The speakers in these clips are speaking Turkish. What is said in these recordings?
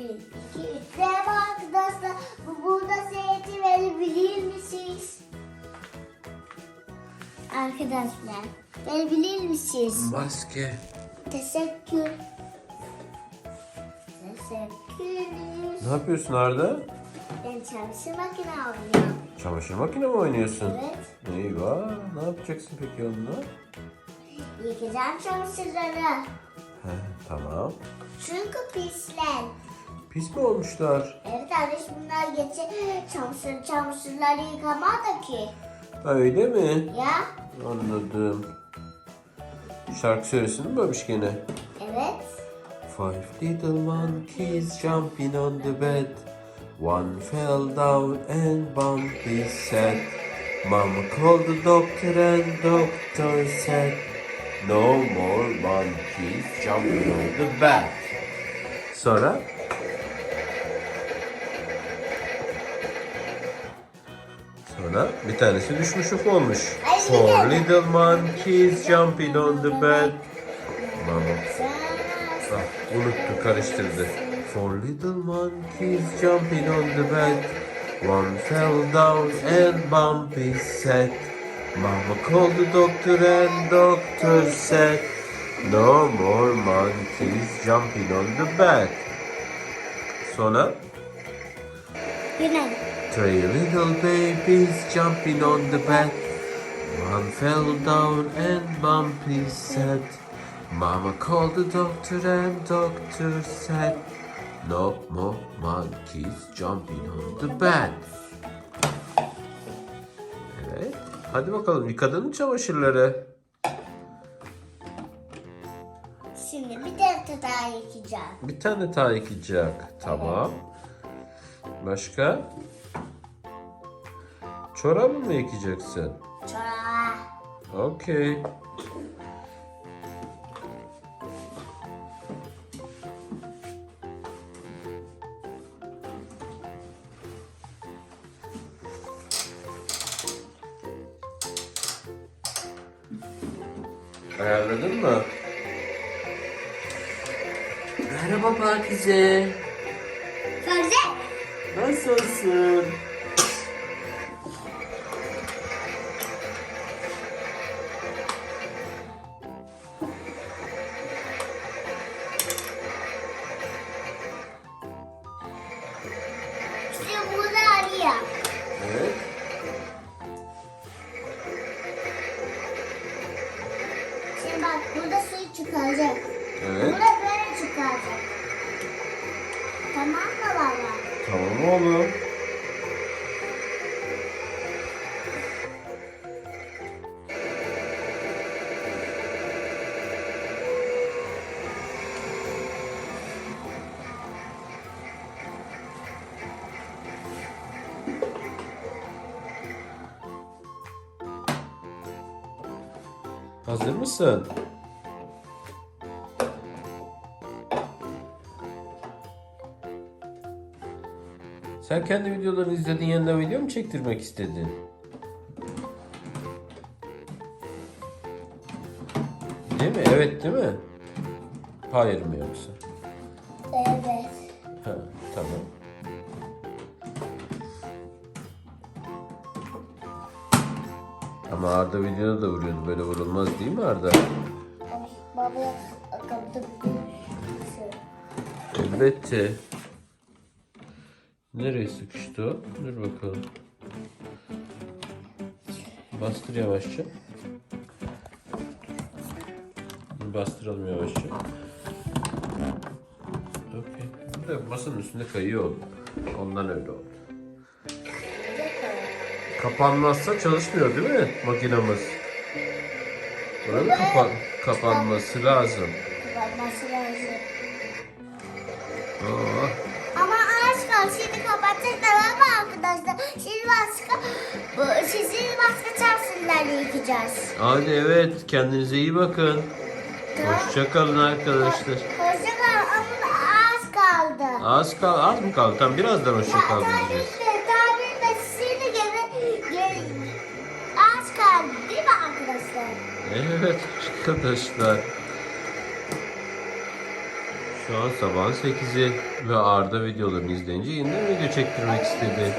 Bir, iki, üç. Merhaba arkadaşlar. Bu burada seyirci verebilir misiniz? Arkadaşlar verebilir misiniz? Maske. Teşekkür. Teşekkür. Ne yapıyorsun Arda? Ben çamaşır makine alıyorum. Çamaşır makine mi oynuyorsun? Evet. Eyvah. Ne yapacaksın peki onunla? Yıkayacağım çamaşırları. He, tamam. Çünkü pisler. Pis mi olmuşlar? Evet kardeş bunlar geçe çamaşır çamaşırları yıkamadı ki. Öyle mi? Ya Anladım. Şarkı söylesin mi babiş gene? evet. Five little monkeys jumping on the bed. One fell down and bumped his head. Mama called the doctor and doctor said, No more monkeys jumping on the bed. Sonra? Sonra bir tanesi düşmüş olmuş. Four little monkeys jumping on the bed. Mama Ah, unuttu, karıştırdı. Four little monkeys jumping on the bed. One fell down and bumped his head. Mama called the doctor and doctor said, No more monkeys jumping on the bed. Sonra Günaydın. Three little babies jumping on the bed. One fell down and bumped his head. Mama called the doctor and doctor said, No more monkeys jumping on the bed. Evet. Hadi bakalım yıkadın çamaşırları? Şimdi bir de daha yıkayacağım. Bir tane daha yıkayacak. Tamam. Başka? Çorabı mı yıkayacaksın? Çorba. Okey. Ayarladın mı? Merhaba Pakize. Ferdi. Nasılsın? Çıkaracak. Evet. Burada böyle çıkaracak. Tamam mı baba? Tamam oğlum. Hazır mısın? Sen kendi videolarını izledin yanına video mu çektirmek istedin? Değil mi? Evet değil mi? Hayır mı yoksa? Evet. Ha, tamam. Ama Arda videoda da vuruyordu. Böyle vurulmaz değil mi Arda? Babaya kaptım. Elbette. Nereye sıkıştı o? Dur bakalım. Bastır yavaşça. Bastıralım yavaşça. Okey. Bu da masanın üstünde kayıyor oldu. Ondan öyle oldu. Kapanmazsa çalışmıyor değil mi makinamız? Buranın kapan kapanması lazım. Kapatması lazım. Oo. Mı arkadaşlar? Şimdi başka, sizin başka çarşılarla yıkayacağız. Hadi evet kendinize iyi bakın. Hoşçakalın arkadaşlar. Hoşça kal ama az kaldı. Az kal az mı kaldı? Tam birazdan hoşça kal Tabii diyeceğiz. ki şimdi gene, gene az kaldı değil mi arkadaşlar? Evet arkadaşlar. Şu an sabahın 8'i ve Arda videolarını izleyince yeniden video çektirmek istedi.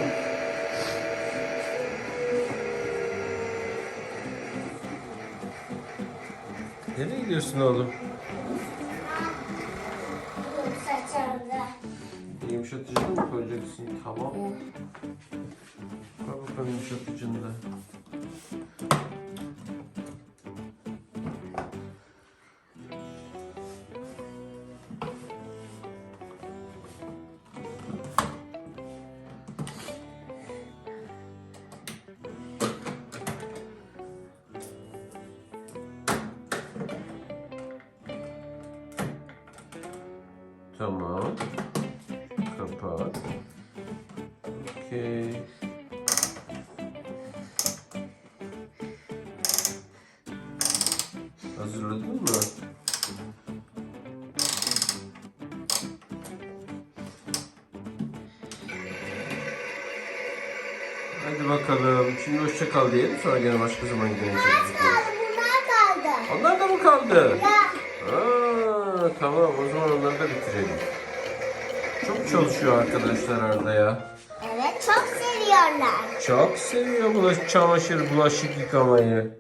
Nereye gidiyorsun oğlum? Saçlarında. Yumuşatıcını mı koyacaksın? Tamam. Koy bakalım yumuşatıcını da. Tamam. Kapat. Okey. Hazırladın mı? Hadi bakalım. Şimdi hoşça kal diyelim. Sonra gene başka zaman kaldı bunlar kaldı. Onlar da mı kaldı? Ya. Tamam o zaman onları da bitirelim. Çok çalışıyor arkadaşlar Arda ya. Evet çok seviyorlar. Çok seviyor bulaş çamaşır, bulaşık yıkamayı.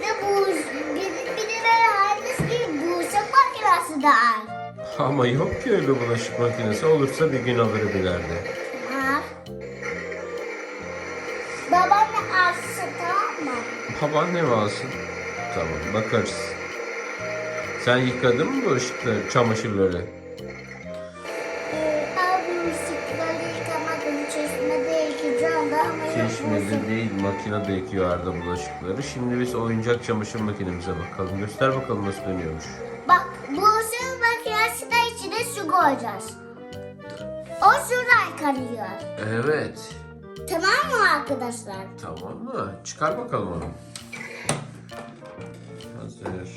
Ve bu bir, bir de böyle herkes gibi bulaşık makinesi de var. Ama yok ki öyle bulaşık makinesi. Olursa bir gün alırım ileride. Ha. Babaanne alsın tamam mı? Baban ne mi alsın? Tamam bakarız. Sen yıkadın mı bulaşıkları, çamaşırları? Ee, bulaşıkları yıkamadım. Çeşmede yıkayacağım da ama yok Çeşmede bulaşık. değil makinede yıkıyor Arda bulaşıkları. Şimdi biz oyuncak çamaşır makinemize bakalım. Göster bakalım nasıl dönüyormuş. Bak bulaşık makinesi de içine su koyacağız. O suyla yıkanıyor. Evet. Tamam mı arkadaşlar? Tamam mı? Çıkar bakalım onu. Hazır.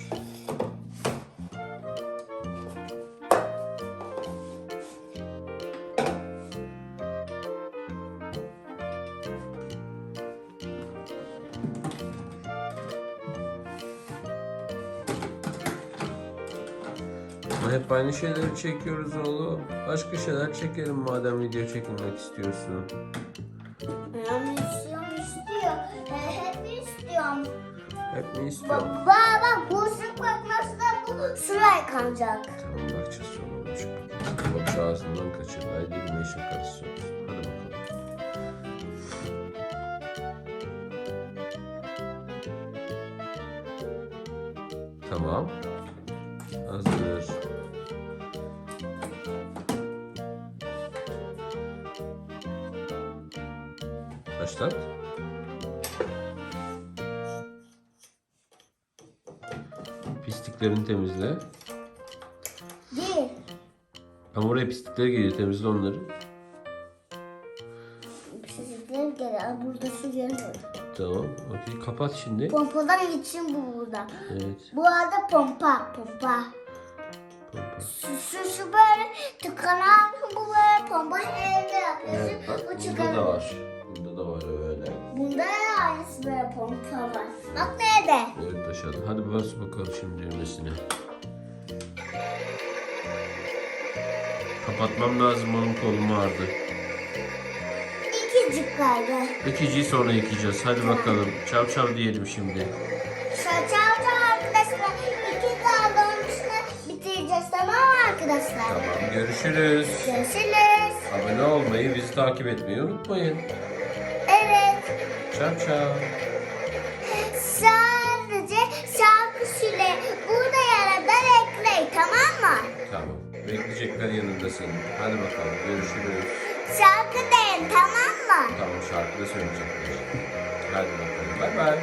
Hep aynı şeyleri çekiyoruz oğlum. Başka şeyler çekelim madem video çekilmek istiyorsun. Ben istiyorum istiyor. Hep istiyorum. Hep mi istiyorsun? Baba bak bulaşık makinesi de bu suyla yıkanacak. Tamam bakacağız sonra makinesine. Bak ağzından kaçırdı. Haydi işin karısı olsun. Hadi bakalım. Tamam. Hazır. Başlat. Pisliklerini temizle. Değil. Ama oraya pislikler geliyor. Temizle onları. Pislikler geliyor. Burada su geliyor. Tamam. Okey. Kapat şimdi. Pompadan için bu burada. Evet. Bu arada pompa pompa. Kapat. Su, su, su böyle tıkanan bu böyle pompa evde yapıyorsun. Evet, bak bu burada da var. Aşağıda. Hadi bas bakalım şimdi düğmesine. Kapatmam lazım oğlum kolum ağrıdı. İkicik kaldı. İkiciyi sonra yıkayacağız. Hadi bakalım. Çav çav diyelim şimdi. Şaçavda arkadaşlar iki kaldı onun üstüne bitireceğiz tamam mı arkadaşlar? Tamam görüşürüz. Görüşürüz. Abone olmayı, bizi takip etmeyi unutmayın. Evet. Çav çav. Senin. Hadi bakalım. Görüşürüz. Şarkı deyin tamam mı? Tamam şarkı da söyleyecekler. Hadi bakalım. Bay bay.